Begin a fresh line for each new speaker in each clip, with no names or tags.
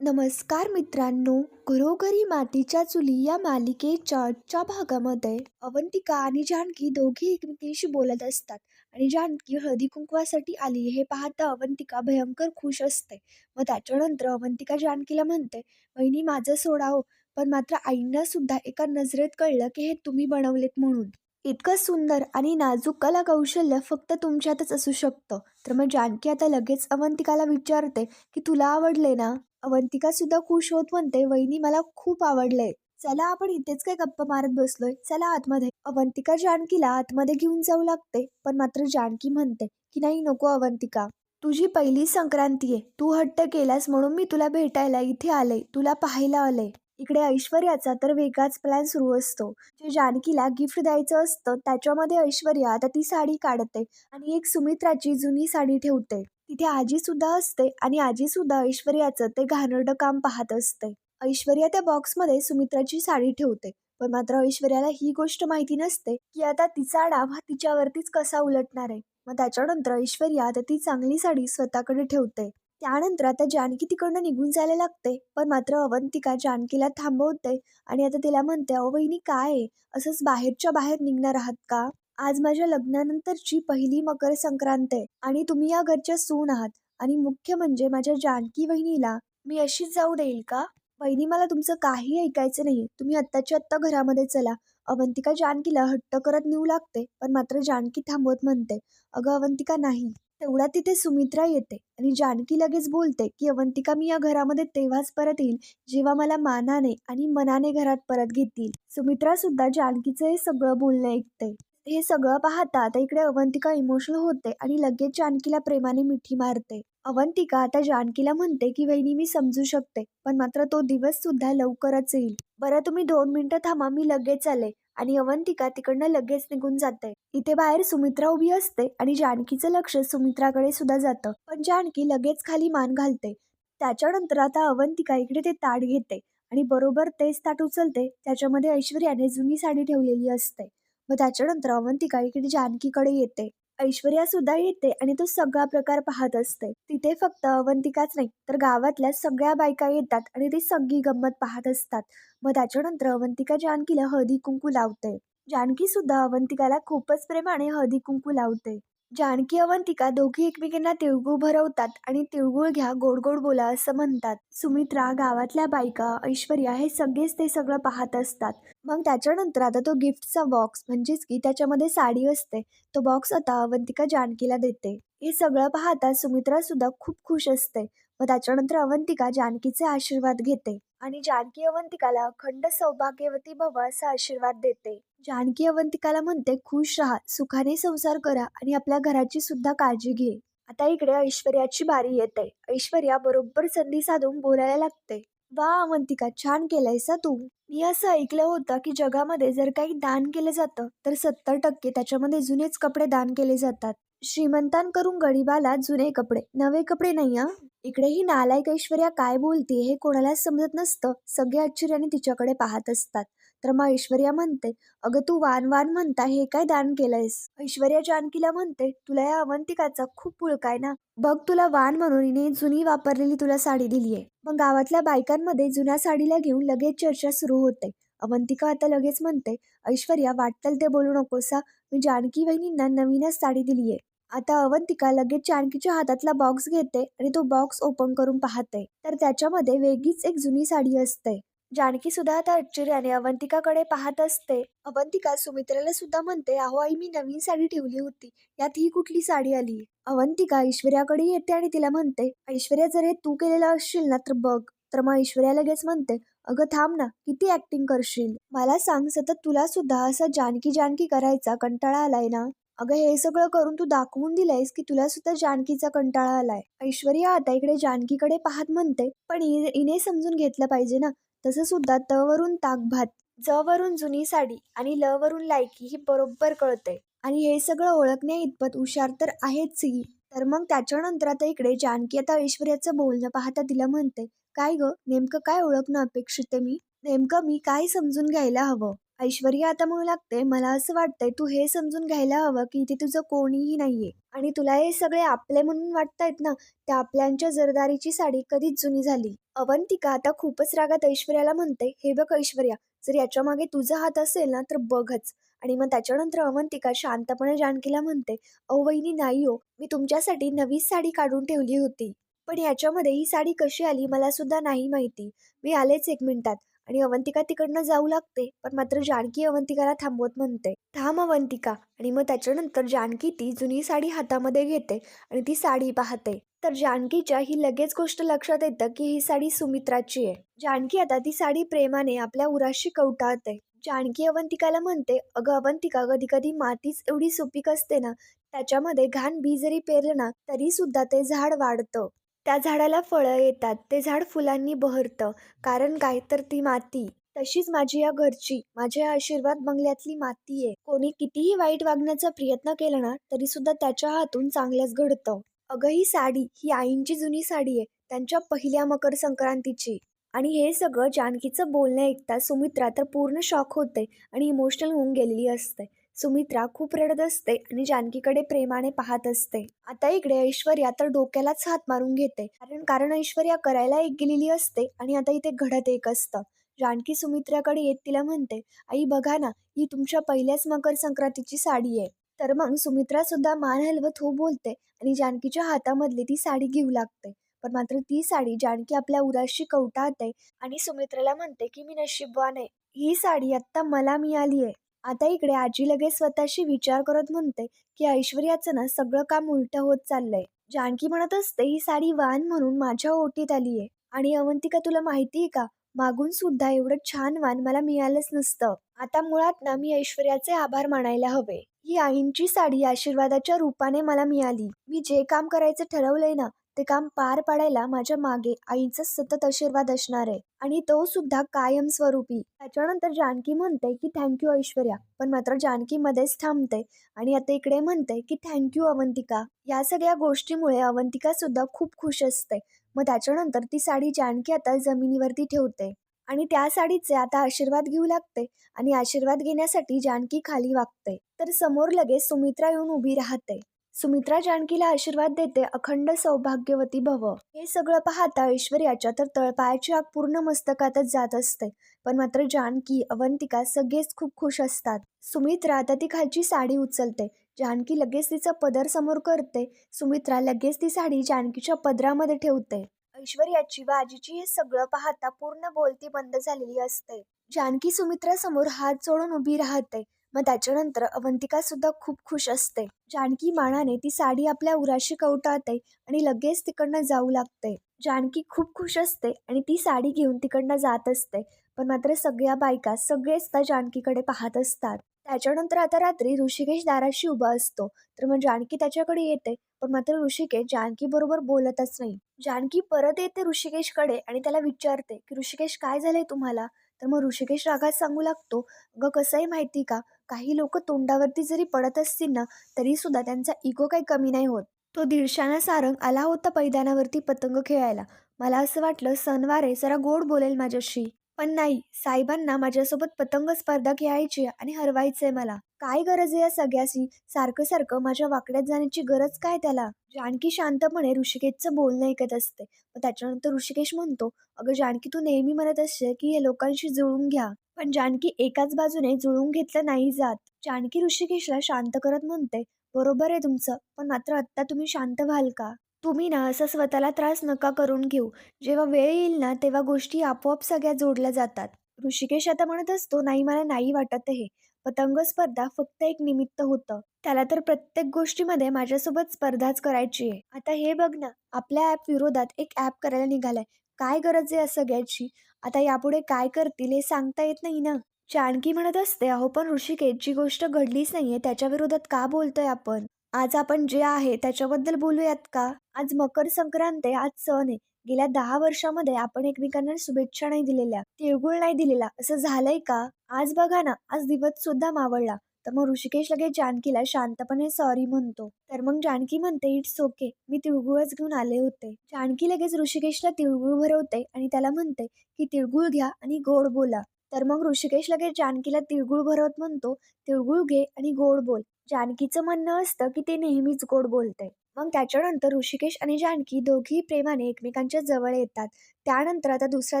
नमस्कार मित्रांनो घरोघरी मातीच्या चुली या मालिकेच्या आजच्या भागामध्ये अवंतिका आणि जानकी दोघी एकमेकींशी बोलत असतात. आणि जानकी हळदी कुंकवासाठी आली हे पाहता अवंतिका भयंकर खुश असते. व त्याच्यानंतर अवंतिका जानकीला म्हणते वहिनी माझं सोडाव पण मात्र आईंना सुद्धा एका नजरेत कळलं की हे तुम्ही बनवलेत म्हणून. इतकं सुंदर आणि नाजूक कला कौशल्य फक्त तुमच्यातच असू शकतं. तर मग जानकी आता लगेच अवंतिकाला विचारते की तुला आवडले ना? अवंतिका सुद्धा खुश होत म्हणते. वहिनी मला खूप आवडलंय. चला आपण इथेच काय गप्पा मारत बसलोय. चला आतमध्ये. अवंतिका जानकीला आतमध्ये घेऊन जाऊ लागते पण मात्र जानकी म्हणते की नाही नको अवंतिका. तुझी पहिली संक्रांती आहे. तू हट्ट केलास म्हणून मी तुला भेटायला इथे आले. तुला पाहायला आले. इकडे ऐश्वर्याचा तर वेगळाच प्लॅन सुरू असतो. जे जानकीला गिफ्ट द्यायचं असतं त्याच्यामध्ये ऐश्वर्या आता ती साडी काढते आणि एक सुमित्राची जुनी साडी ठेवते. तिथे आजी सुद्धा असते आणि आजी सुद्धा ऐश्वर्याचं ते घाणेरडं काम पाहत असते. ऐश्वर्या त्या बॉक्समध्ये सुमित्राची साडी ठेवते. पण मात्र ऐश्वर्याला ही गोष्ट माहिती नसते की आता तिचा डाव हा तिच्यावरतीच कसा उलटणार आहे. मग त्याच्यानंतर ऐश्वर्या आता ती चांगली साडी स्वतःकडे ठेवते. त्यानंतर आता जानकी तिकडनं निघून जायला लागते. पण मात्र अवंतिका जानकीला थांबवते आणि आता तिला म्हणते अहो काय आहे? असंच बाहेरच्या बाहेर निघणार आहात का? आज माझ्या लग्नानंतरची पहिली मकर संक्रांत आहे आणि तुम्ही या घरच्या सून आहात आणि मुख्य म्हणजे माझ्या जानकी वहिनीला मी अशीच जाऊ देईल का? वहिनी मला तुमचं काही ऐकायचं नाही तुम्ही आत्ताच्या आत्ता घरामध्ये चला. अवंतिका जानकीला हट्ट करत नेऊ लागते पण मात्र जानकी थांबवत म्हणते अगं अवंतिका नाही. तेवढा तिथे सुमित्रा येते आणि जानकी लगेच बोलते की अवंतिका मी या घरामध्ये तेव्हाच परत येईल जेव्हा मला मानाने आणि मनाने घरात परत घेतील. सुमित्रा सुद्धा जानकीचं हे सगळं बोलणं ऐकते. हे सगळं पाहता आता इकडे अवंतिका इमोशनल होते आणि लगेच जानकीला प्रेमाने मिठी मारते. अवंतिका आता जानकीला म्हणते की वहिनी मी समजू शकते पण मात्र तो दिवस सुद्धा लवकरच येईल. बरं तुम्ही दोन मिनिटं थांबा मी लगेच आले. आणि अवंतिका तिकडनं लगेच निघून जाते. इथे बाहेर सुमित्रा उभी असते आणि जानकीचं लक्ष सुमित्राकडे सुद्धा जातं. पण जानकी लगेच खाली मान घालते. त्याच्यानंतर आता अवंतिका इकडे ते ताट घेते आणि बरोबर तेच ताट उचलते. त्याच्यामध्ये ऐश्वर्याने जुनी साडी ठेवलेली असते. मग त्याच्यानंतर अवंतिका इकडे जानकीकडे येते ऐश्वर्या सुद्धा येते आणि तो सगळा प्रकार पाहत असते. तिथे फक्त अवंतिकाच नाही तर गावातल्या सगळ्या बायका येतात आणि ती सगळी गंमत पाहत असतात. मग त्याच्यानंतर अवंतिका जानकीला हळदी कुंकू लावते. जानकी सुद्धा अवंतिकाला खूपच प्रेमाने हळदी कुंकू लावते. जानकी अवंतिका दोघी एकमेकींना तिळगुळ भरवतात आणि तिळगुळ घ्या गोड गोड बोला असं म्हणतात. सुमित्रा गावातल्या बायका ऐश्वर्या हे सगळेच ते सगळं पाहत असतात. मग त्याच्यानंतर आता तो गिफ्टचा बॉक्स म्हणजेच की त्याच्यामध्ये साडी असते तो बॉक्स आता अवंतिका जानकीला देते. हे सगळं पाहता सुमित्रा सुद्धा खूप खुश असते. मग त्याच्यानंतर अवंतिका जानकीचे आशीर्वाद घेते. आणि जानकी अवंतिकाला अखंड सौभाग्यवती भव असा आशीर्वाद देते. जानकी अवंतिकाला म्हणते खुश राहा सुखाने संसार करा आणि आपल्या घराची सुद्धा काळजी घे. आता इकडे ऐश्वर्याची बारी येते. ऐश्वर्या बरोबर संधी साधून बोलायला लागते. वा अवंतिका छान केलंयस तू. मी असं ऐकलं होतं की जगामध्ये जर काही दान केलं जातं तर सत्तर टक्के त्याच्यामध्ये जुनेच कपडे दान केले जातात. श्रीमंतांकडून गरीबाला जुने कपडे नवे कपडे नाही इकडे ही नालायक ऐश्वर्या काय बोलते हे कोणालाच समजत नसतं. सगळे आश्चर्याने तिच्याकडे पाहत असतात. तर मग ऐश्वर्या म्हणते अगं तू वान वान म्हणता हे काय दान केलंयस? ऐश्वर्या जानकीला म्हणते तुला या अवंतिकाचा खूप पुळकाय ना? बघ तुला वान म्हणून हिने जुनी वापरलेली तुला साडी दिली आहे मग गावातल्या बायकांमध्ये जुन्या साडीला घेऊन लगेच चर्चा सुरू होते. अवंतिका आता लगेच म्हणते ऐश्वर्या वाटतल ते बोलू नकोसा. मी जानकी वहिनींना नवीनच साडी दिली आहे आता अवंतिका लगेच जानकीच्या हातातला बॉक्स घेते आणि तो बॉक्स ओपन करून पाहते. तर त्याच्यामध्ये वेगळीच एक जुनी साडी असते. जानकी सुद्धा आता आश्चर्याने अवंतिकाकडे पाहत असते. अवंतिका सुमित्राला सुद्धा म्हणते अहो आई मी नवीन साडी ठेवली होती. यात ही कुठली साडी आली? अवंतिका ऐश्वर्याकडे येते आणि तिला म्हणते ऐश्वर्या जर हे तू केलेलं असशील ना तर बघ. तर मग ऐश्वर्या लगेच म्हणते अगं थांब ना किती ऍक्टिंग करशील? मला सांग सतत तुला सुद्धा असं जानकी जानकी करायचा कंटाळा आलाय ना? अगं हे सगळं करून तू दाखवून दिलंयस की तुला सुद्धा जानकीचा कंटाळा आलाय. ऐश्वर्या आता इकडे जानकीकडे पाहत म्हणते पण हिने समजून घेतलं पाहिजे ना. तसं सुद्धा त वरून ताक भात ज वरून जुनी साडी आणि ल वरून लायकी ही बरोबर कळते आणि हे सगळं ओळखण्या इतपत हुशार तर आहेच ही. तर मग त्याच्यानंतर आता इकडे जानकी आता ऐश्वर्याचं बोलणं पाहता तिला म्हणते काय ग? नेमकं काय ओळखणं अपेक्षित आहे मी? नेमकं मी काय समजून घ्यायला हवं? ऐश्वर्या आता म्हणू लागते मला असं वाटतंय तू हे समजून घ्यायला हवं की इथे तुझं कोणीही नाहीये. आणि तुला हे सगळे आपले म्हणून वाटतायत ना त्या आपल्यांच्या जरदारीची साडी कधीच जुनी झाली. अवंतिका आता खूपच रागात ऐश्वर्याला म्हणते हे बघ ऐश्वर्या जर याच्या मागे तुझा हात असेल ना तर बघच. आणि मग त्याच्यानंतर अवंतिका शांतपणे जानकीला म्हणते अवैनी वहिनी नाही हो. मी तुमच्यासाठी नवीच साडी काढून ठेवली होती. पण याच्यामध्ये ही साडी कशी आली मला सुद्धा नाही माहिती. मी आलेच एक मिनिटात. आणि अवंतिका तिकडनं जाऊ लागते पण मात्र जानकी अवंतिकाला थांबवत म्हणते थांब अवंतिका. आणि मग त्याच्यानंतर जानकी ती जुनी साडी हातामध्ये घेते आणि ती साडी पाहते. तर जानकीच्या ही लगेच गोष्ट लक्षात येतं की ही साडी सुमित्राची आहे. जानकी आता ती साडी प्रेमाने आपल्या उराशी कवटाळते. जानकी अवंतिकाला म्हणते अगं अवंतिका कधी कधी मातीच एवढी सुपीक असते ना त्याच्यामध्ये घाण बी जरी पेरलं ना तरी सुद्धा ते झाड वाढतं. त्या झाडाला फळं येतात. ते झाड फुलांनी बहरतं. कारण काय तर ती माती. तशीच माझी या घरची. माझ्या आशीर्वाद बंगल्यातली माती आहे. कोणी कितीही वाईट वागण्याचा प्रयत्न केला ना तरी सुद्धा त्याच्या हातून चांगलंच घडतं. अगं ही साडी ही आईंची जुनी साडी आहे. त्यांच्या पहिल्या मकर संक्रांतीची. आणि हे सगळं जानकीचं बोलणं ऐकता सुमित्रा तर पूर्ण शॉक होते आणि इमोशनल होऊन गेलेली असते. सुमित्रा खूप रडत असते आणि जानकीकडे प्रेमाने पाहत असते. आता इकडे ऐश्वर्या तर डोक्यालाच हात मारून घेते. कारण कारण ऐश्वर्या करायला एक गेलेली असते आणि आता इथे घडत एक असतं. जानकी सुमित्राकडे येत तिला म्हणते आई बघा ना ही तुमच्या पहिल्याच मकर संक्रांतीची साडी आहे. तर मग सुमित्रा सुद्धा मान हलवत हो बोलते आणि जानकीच्या हातामधली ती साडी घेऊ लागते. पण मात्र ती साडी जानकी आपल्या उराशी कवटाळते आणि सुमित्राला म्हणते की मी नशीबवान आहे. ही साडी आत्ता मला मिळाली आहे. आता इकडे आजी लगेच स्वतःशी विचार करत म्हणते की ऐश्वर्याचं ना सगळं काम उलटं होत चाललंय. जानकी म्हणत असते ही साडी वान म्हणून माझ्या ओटीत आलीये आणि अवंतिका तुला माहितीये का? मागून सुद्धा एवढं छान वान मला मिळालंच नसतं. आता मुळात ना मी ऐश्वर्याचे आभार मानायला हवे. ही आईंची साडी आशीर्वादाच्या रूपाने मला मिळाली. मी जे काम करायचं ठरवलंय ना ते काम पार पाडायला माझ्या मागे आईचा सतत आशीर्वाद असणार आहे. आणि तो सुद्धा कायमस्वरूपी त्याच्यानंतर जानकी म्हणते की थँक्यू ऐश्वर्या. पण मात्र जानकी मध्येच थांबते आणि आता इकडे म्हणते की थँक्यू अवंतिका. या सगळ्या गोष्टीमुळे अवंतिका सुद्धा खूप खुश असते. मग त्याच्यानंतर ती साडी जानकी आता जमिनीवरती ठेवते. आणि त्या साडीचे आता आशीर्वाद घेऊ लागते आणि आशीर्वाद घेण्यासाठी जानकी खाली वागते. तर समोर लगेच सुमित्रा येऊन उभी राहते. सुमित्रा जानकीला आशीर्वाद देते अखंड सौभाग्यवती भव. हे सगळं पाहता ऐश्वर्याच्या तर तळपायाची आग पूर्ण मस्तकातच जात असते. पण मात्र जानकी अवंतिका सगळेच खूप खुश असतात. सुमित्रा आता ती खालची साडी उचलते. जानकी लगेच तिचा पदर समोर करते. सुमित्रा लगेच ती साडी जानकीच्या पदरामध्ये ठेवते. ऐश्वर्याची व आजीची हे सगळं पाहता पूर्ण बोलती बंद झालेली असते. जानकी सुमित्रा समोर हात जोडून उभी राहते. मग त्याच्यानंतर अवंतिका सुद्धा खूप खुश असते. जानकी मानाने ती साडी आपल्या उराशी कवटाळते आणि लगेच तिकडनं जाऊ लागते. जानकी खूप खुश असते आणि ती साडी घेऊन तिकडनं जात असते. पण मात्र सगळ्या बायका सगळेच त्या जानकीकडे पाहत असतात. त्याच्यानंतर आता रात्री ऋषिकेश दाराशी उभा असतो. तर मग जानकी त्याच्याकडे येते. पण मात्र ऋषिकेश जानकी बरोबर बोलतच नाही. जानकी परत येते ऋषिकेशकडे आणि त्याला विचारते की ऋषिकेश काय झालंय तुम्हाला? तर मग ऋषिकेश रागात सांगू लागतो अगं कसं आहे माहिती का? काही लोक तोंडावरती जरी पडत असतील ना तरी सुद्धा त्यांचा इगो काही कमी नाही होत. तो दीडशाना सारंग आला होता मैदानावरती पतंग खेळायला. मला असं वाटलं सणवारे जरा गोड बोलेल माझ्याशी. पण नाही साहेबांना माझ्यासोबत पतंग स्पर्धा खेळायची आणि हरवायचंय मला. काय गरज आहे या सगळ्याची? सारखं सारखं माझ्या वाकड्यात जाण्याची गरज काय त्याला? जानकी शांतपणे ऋषिकेशचं बोलणं ऐकत असते. मग त्याच्यानंतर ऋषिकेश म्हणतो अगं जानकी तू नेहमी म्हणत असते की हे लोकांशी जुळून घ्या. पण जानकी एकाच बाजूने जुळून घेतलं नाही जात. जानकी ऋषिकेशला शांत करत म्हणते बरोबर आहे तुमचं पण मात्र आत्ता तुम्ही शांत व्हाल का? तुम्ही ना असं स्वतःला त्रास नका करून घेऊ. जेव्हा वेळ येईल ना तेव्हा गोष्टी आपोआप सगळ्या जोडल्या जातात. ऋषिकेश आता म्हणत असतो नाही मला नाही वाटत हे. पतंग स्पर्धा फक्त एक निमित्त होतं. त्याला तर प्रत्येक गोष्टीमध्ये माझ्यासोबत स्पर्धाच करायची आहे. आता हे बघ ना आपल्या ॲप विरोधात एक ॲप करायला निघालाय. काय गरज आहे सगळ्याची आता यापुढे काय करतील हे सांगता येत नाही ना? जानकी म्हणत असते अहो पण ऋषिकेश जी गोष्ट घडलीच नाहीये त्याच्या विरोधात का बोलतोय आपण? आज आपण जे आहे त्याच्याबद्दल बोलूयात का? आज मकर संक्रांत आहे आज सण आहे. गेल्या दहा वर्षामध्ये आपण एकमेकांना शुभेच्छा नाही दिलेल्या तिळगुळ नाही दिलेला. असं झालंय का? आज बघा ना आज दिवस सुद्धा मावळला. तर मग ऋषिकेश लगेच जानकीला शांतपणे सॉरी म्हणतो. तर मग जानकी म्हणते इट्स ओके मी तिळगुळच घेऊन आले होते. जानकी लगेच ऋषिकेशला तिळगुळ भरवते आणि त्याला म्हणते की तिळगुळ घ्या आणि गोड बोला. तर मग ऋषिकेश लगेच जानकीला तिळगुळ भरवत म्हणतो तिळगुळ घे आणि गोड बोल. जानकीचं म्हणणं असतं की ते नेहमीच गोड बोलते. मग त्याच्यानंतर ऋषिकेश आणि जानकी दोघी प्रेमाने एकमेकांच्या जवळ येतात. त्यानंतर आता दुसऱ्या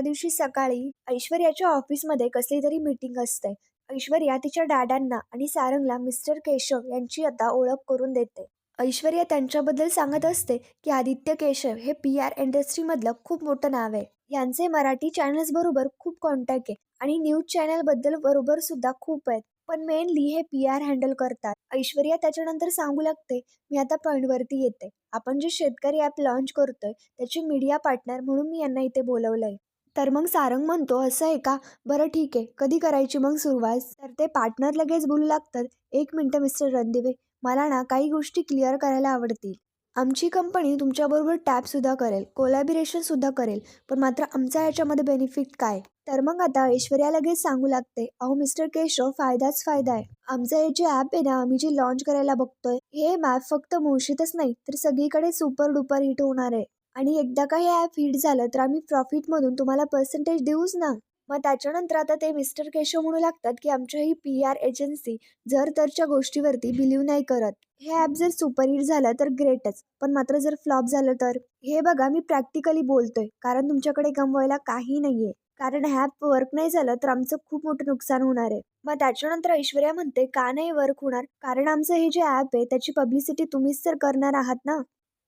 दिवशी सकाळी ऐश्वर्याच्या ऑफिसमध्ये कसली तरी मीटिंग असते. ऐश्वर्या तिच्या डॅडांना आणि सारंगला मिस्टर केशव यांची आता ओळख करून देते. ऐश्वर्या त्यांच्याबद्दल सांगत असते की आदित्य केशव हे पी आर इंडस्ट्रीमधलं खूप मोठं नाव आहे. यांचे मराठी चॅनल्स बरोबर खूप कॉन्टॅक्ट आहे आणि न्यूज चॅनलबद्दल बरोबर सुद्धा खूप आहेत. पण मेनली हे पी आर हँडल करतात. ऐश्वर्या त्याच्यानंतर सांगू लागते मी आता पॉईंटवरती येते. आपण जे शेतकरी ॲप लॉन्च करतोय त्याची मीडिया पार्टनर म्हणून मी यांना इथे बोलवलंय. तर मग सारंग म्हणतो असं आहे का? बरं ठीक आहे. कधी करायची मग सुरुवात? तर ते पार्टनर लगेच बोलू लागतात एक मिनटं मिस्टर रणदिवे. मला ना काही गोष्टी क्लिअर करायला आवडतील. आमची कंपनी तुमच्याबरोबर टॅपसुद्धा करेल कोलॅबिरेशनसुद्धा करेल पण मात्र आमचा याच्यामध्ये बेनिफिट काय? तर मग आता ऐश्वर्या लगेच सांगू लागते अहो मिस्टर केशव फायदाच फायदा आहे. आमचं हे जे ॲप आहे ना आम्ही जे लॉन्च करायला बघतोय हे मॅप फक्त मुळशीतच नाही तर सगळीकडे सुपर डुपर हिट होणार आहे. आणि एकदा का हे ॲप हिट झालं तर आम्ही प्रॉफिटमधून तुम्हाला पर्सेंटेज देऊच ना. मग त्याच्यानंतर आता ते मिस्टर केशव म्हणू लागतात की आमच्या ही पी आर एजन्सी जर तरच्या गोष्टीवरती बिलीव्ह नाही करत. हे ॲप जर सुपरहिट झालं तर ग्रेटच पण मात्र जर फ्लॉप झालं तर? हे बघा मी प्रॅक्टिकली बोलतोय. कारण तुमच्याकडे गमवायला काही नाहीये. कारण ॲप वर्क नाही झालं तर आमचं खूप मोठं नुकसान होणार आहे. मग त्याच्यानंतर ऐश्वर्या म्हणते का नाही वर्क होणार? कारण आमचं हे जे ॲप आहे त्याची पब्लिसिटी तुम्हीच तर करणार आहात ना?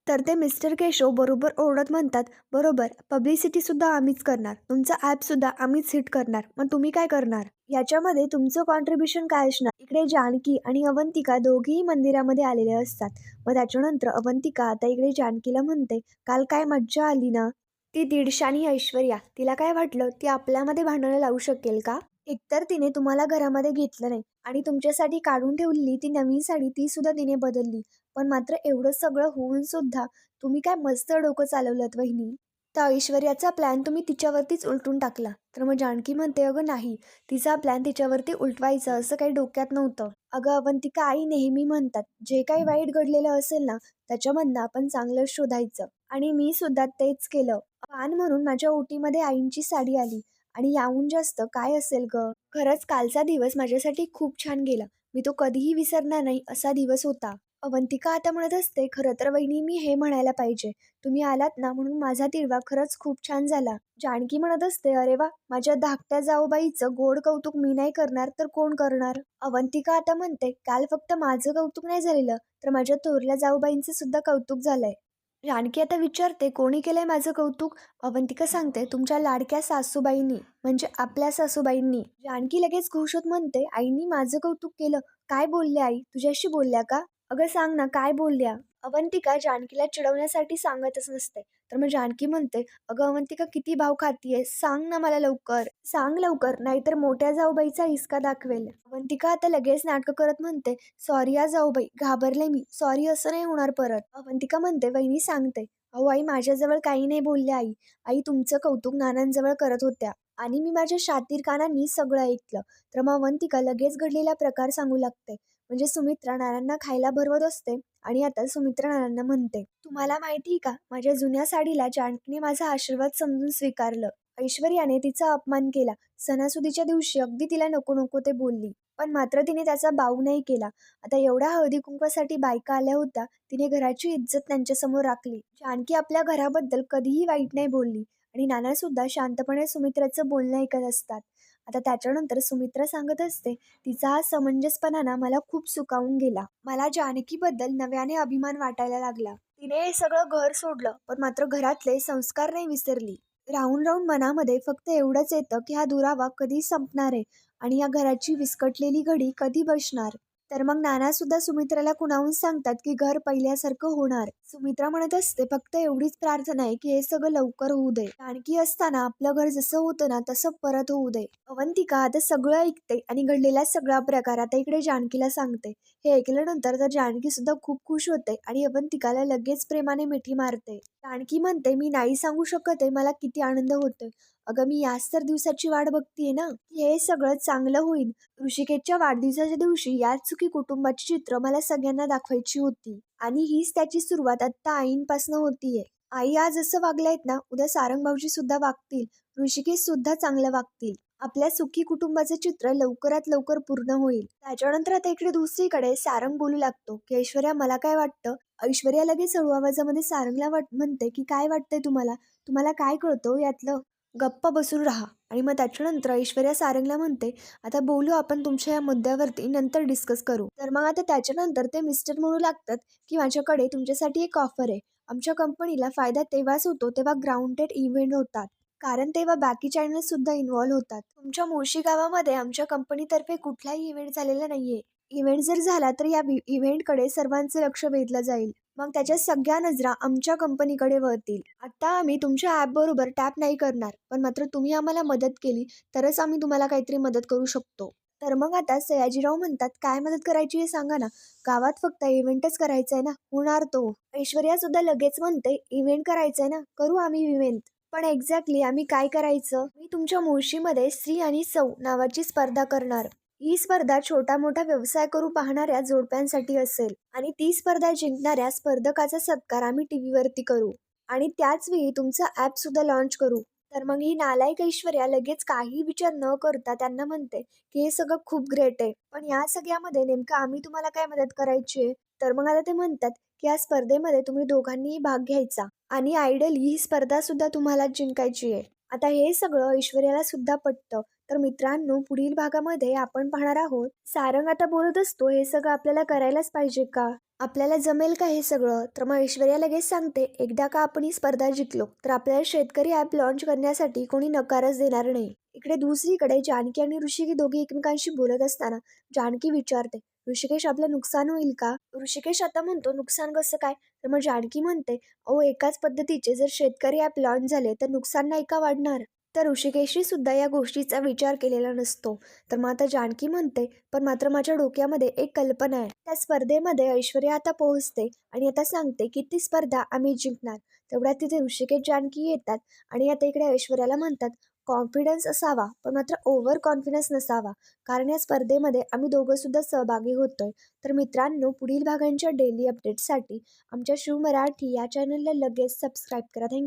तर ते मिस्टर केशव बरोबर ओरडत म्हणतात बरोबर पब्लिसिटीसुद्धा आम्हीच करणार तुमचं ॲपसुद्धा आम्हीच हिट करणार मग तुम्ही काय करणार? याच्यामध्ये तुमचं कॉन्ट्रीब्युशन काय असणार? इकडे जानकी आणि अवंतिका दोघेही मंदिरामध्ये आलेले असतात. मग त्याच्यानंतर अवंतिका आता इकडे जानकीला म्हणते काल काय मज्जा आली ना? ती दीडशानी ऐश्वर्या तिला काय वाटलं? ती आपल्यामध्ये भांडणं लावू शकेल का? एकतर तिने तुम्हाला घरामध्ये घेतलं नाही आणि तुमच्यासाठी काढून ठेवलेली ती नवीन साडी ती सुद्धा तिने बदलली. पण मात्र एवढं सगळं होऊन सुद्धा तुम्ही काय मस्त डोकं चालवलं वहिनी. तर ऐश्वर्याचा प्लॅन तुम्ही तिच्यावरतीच उलटून टाकला. तर मग जानकी म्हणते अगं नाही तिचा प्लॅन तिच्यावरती उलटवायचा असं काही डोक्यात नव्हतं. अगं अवंतिका आई नेहमी म्हणतात? जे काही वाईट घडलेलं असेल ना त्याच्यामधनं आपण चांगलं शोधायचं. आणि मी सुद्धा तेच केलं. पान म्हणून माझ्या ओटीमध्ये आईंची साडी आली. आणि याहून जास्त काय असेल ग? खरंच कालचा दिवस माझ्यासाठी खूप छान गेला. मी तो कधीही विसरणार नाही असा दिवस होता. अवंतिका आता म्हणत असते खरं तर वहिनी मी हे म्हणायला पाहिजे. तुम्ही आलात ना म्हणून माझा तिळवा खरंच खूप छान झाला. जानकी म्हणत असते अरे वा माझ्या धाकट्या जाऊबाईचं गोड कौतुक मी नाही करणार तर कोण करणार? अवंतिका आता म्हणते काल फक्त माझं कौतुक नाही झालेलं तर माझ्या थोरल्या जाऊबाईंचं सुद्धा कौतुक झालंय. जानकी आता विचारते कोणी केलंय माझं कौतुक? अवंतिका सांगते तुमच्या लाडक्या सासूबाईंनी म्हणजे आपल्या सासूबाईंनी. जानकी लगेच घोषत म्हणते आईनी माझं कौतुक केलं. काय बोलले आई? तुझ्याशी बोलल्या का? अगं सांग ना काय बोलल्या? अवंतिका जानकीला चिडवण्यासाठी सांगतच नसते. तर मग जानकी म्हणते अगं अवंतिका किती भाव खातीये सांग ना मला लवकर. सांग लवकर नाहीतर मोठ्या जाऊबाईचा हिसका दाखवेल. अवंतिका आता लगेच नाटकं करत म्हणते सॉरी या जाऊबाई घाबरले मी. सॉरी असं नाही होणार परत. अवंतिका म्हणते वहिनी सांगते. अहो आई माझ्याजवळ काही नाही बोलले आई. आई तुमचं कौतुक नानांजवळ करत होत्या. आणि मी माझ्या शातीर कानांनी सगळं ऐकलं. तर मग अवंतिका लगेच घडलेला प्रकार सांगू लागते. म्हणजे सुमित्रा नानांना खायला भरवत असते आणि आता सुमित्रा नानांना म्हणते तुम्हाला माहिती का माझ्या जुन्या साडीला जानकीने माझा आशीर्वाद समजून स्वीकारलं. ऐश्वर्याने तिचा अपमान केला. सणासुदीच्या दिवशी अगदी तिला नको नको ते बोलली. पण मात्र तिने त्याचा बाऊ नाही केला. आता एवढ्या हळदी कुंकवासाठी बायका आल्या होत्या तिने घराची इज्जत त्यांच्यासमोर राखली. जानकी आपल्या घराबद्दल कधीही वाईट नाही बोलली आणि नाना सुद्धा शांतपणे सुमित्राचं बोलणं ऐकत असतात. आता त्याच्यानंतर सुमित्रा सांगत असते तिचा हा समंजसपणा मला खूप सुकावून गेला. मला जानकीबद्दल नव्याने अभिमान वाटायला लागला. तिने हे सगळं घर सोडलं पण मात्र घरातले संस्कार नाही विसरली. राहून राहून मनामध्ये फक्त एवढंच येतं की हा दुरावा कधी संपणार आहे आणि या घराची विस्कटलेली घडी कधी बसणार? तर मग नाना सुद्धा सुमित्राला कुणाहून सांगतात की घर पहिल्यासारखं होणार? सुमित्रा म्हणत असते फक्त एवढीच प्रार्थना आहे की हे सगळं लवकर होऊ दे. आणखी असताना आपलं घर जसं होतं ना तसं परत होऊ दे. अवंतिका आता सगळं ऐकते आणि घडलेला सगळा प्रकार आता इकडे जानकीला सांगते. हे ऐकल्यानंतर तर जानकी सुद्धा खूप खुश होते आणि अवंतिकाला लगेच प्रेमाने मिठी मारते. जानकी म्हणते मी नाही सांगू शकत आहे मला किती आनंद होतोय. अगं मी याच तर दिवसाची वाट बघतीये ना की हे सगळं चांगलं होईल. ऋषिकेशच्या वाढदिवसाच्या दिवशी याच चुकी कुटुंबाची चित्र मला सगळ्यांना दाखवायची होती आणि हीच त्याची सुरुवात आत्ता आईंपासून होतीये. आई आज असं वागले आहेत ना उद्या सारंग भाऊजी सुद्धा वागतील ऋषिकेश सुद्धा चांगलं वागतील. आपल्या सुखी कुटुंबाचं चित्र लवकरात लवकर पूर्ण होईल. त्याच्यानंतर आता इकडे दुसरीकडे सारंग बोलू लागतो की ऐश्वर्या मला काय वाटतं? ऐश्वर्या लगेच हळू आवाजामध्ये सारंगला वाट म्हणते की काय वाटतंय तुम्हाला? तुम्हाला काय कळतं हो यातलं? गप्प बसून राहा. आणि मग त्याच्यानंतर ऐश्वर्या सारंगला म्हणते आता बोलू आपण तुमच्या या मुद्द्यावरती नंतर डिस्कस करू. तर मग आता त्याच्यानंतर ते मिस्टर म्हणू लागतात की माझ्याकडे तुमच्यासाठी एक ऑफर आहे. आमच्या कंपनीला फायदा तेव्हाच होतो तेव्हा ग्राउंडेड इव्हेंट होतात. कारण तेव्हा बाकी चॅनल्ससुद्धा इन्व्हॉल्व्ह होतात. तुमच्या मुळशी गावामध्ये आमच्या कंपनीतर्फे कुठलाही इव्हेंट झालेला नाहीये. इव्हेंट जर झाला तर या इव्हेंटकडे सर्वांचं लक्ष वेधलं जाईल. मग त्याच्या सगळ्या नजरा आमच्या कंपनीकडे वळतील. आता आम्ही तुमच्या ॲपबरोबर टॅप नाही करणार पण मात्र तुम्ही आम्हाला मदत केली तरच आम्ही तुम्हाला काहीतरी मदत करू शकतो. तर मग आता सयाजीराव म्हणतात काय मदत करायची हे सांगा ना. गावात फक्त इव्हेंटच करायचा आहे ना होणार तो. ऐश्वर्या सुद्धा लगेच म्हणते इव्हेंट करायचंय ना करू आम्ही इव्हेंट पण एक्झॅक्टली आम्ही काय करायचं? मी तुमच्या मुळशीमध्ये स्त्री आणि सौ नावाची स्पर्धा करणार. ही स्पर्धा छोटा मोठा व्यवसाय करू पाहणाऱ्या जोडप्यांसाठी असेल आणि ती स्पर्धा जिंकणाऱ्या स्पर्धकाचा सत्कार आम्ही टी व्हीवरती करू. आणि त्याच वेळी तुमचं ॲप सुद्धा लॉन्च करू. तर मग ही नालायक ऐश्वर्या लगेच काही विचार न करता त्यांना म्हणते की हे सगळं खूप ग्रेट आहे. पण या सगळ्यामध्ये नेमकं आम्ही तुम्हाला काय मदत करायची? आहे तर मग आता ते म्हणतात की या स्पर्धेमध्ये तुम्ही दोघांनीही भाग घ्यायचा आणि आयडल ही स्पर्धा सुद्धा तुम्हाला जिंकायची आहे. आता हे सगळं ऐश्वर्याला सुद्धा पटतं. तर मित्रांनो पुढील भागामध्ये आपण पाहणार आहोत सारंग आता बोलत असतो हे सगळं आपल्याला करायलाच पाहिजे का? आपल्याला जमेल का हे सगळं? तर मग ऐश्वर्या लगेच सांगते एकदा का आपण ही स्पर्धा जिंकलो तर आपल्याला शेतकरी ॲप लॉन्च करण्यासाठी कोणी नकारच देणार नाही. इकडे दुसरीकडे जानकी आणि ऋषिकी दोघे एकमेकांशी बोलत असताना जानकी विचारते ऋषिकेश आपलं नुकसान होईल का? ऋषिकेश आता म्हणतो नुकसान कसं काय? तर मग जानकी म्हणते अहो एकाच पद्धतीचे जर शेतकरी ॲप लॉन्च झाले तर नुकसान नाही का वाढणार? तर ऋषिकेशने सुद्धा या गोष्टीचा विचार केलेला नसतो. तर मग आता जानकी म्हणते पण मात्र माझ्या डोक्यामध्ये एक कल्पना आहे. त्या स्पर्धेमध्ये ऐश्वर्या आता पोहोचते आणि आता सांगते की ती स्पर्धा आम्ही जिंकणार. तेवढ्यात तिथे ऋषिकेश जानकी येतात आणि आता इकडे ऐश्वर्याला म्हणतात कॉन्फिडन्स असावा पण मात्र ओव्हर कॉन्फिडन्स नसावा. कारण या स्पर्धेमध्ये आम्ही दोघं सुद्धा सहभागी होतोय. तर मित्रांनो पुढील भागांच्या डेली अपडेटसाठी आमच्या शिव मराठी या चॅनलला लगेच सबस्क्राईब करा. थँक्यू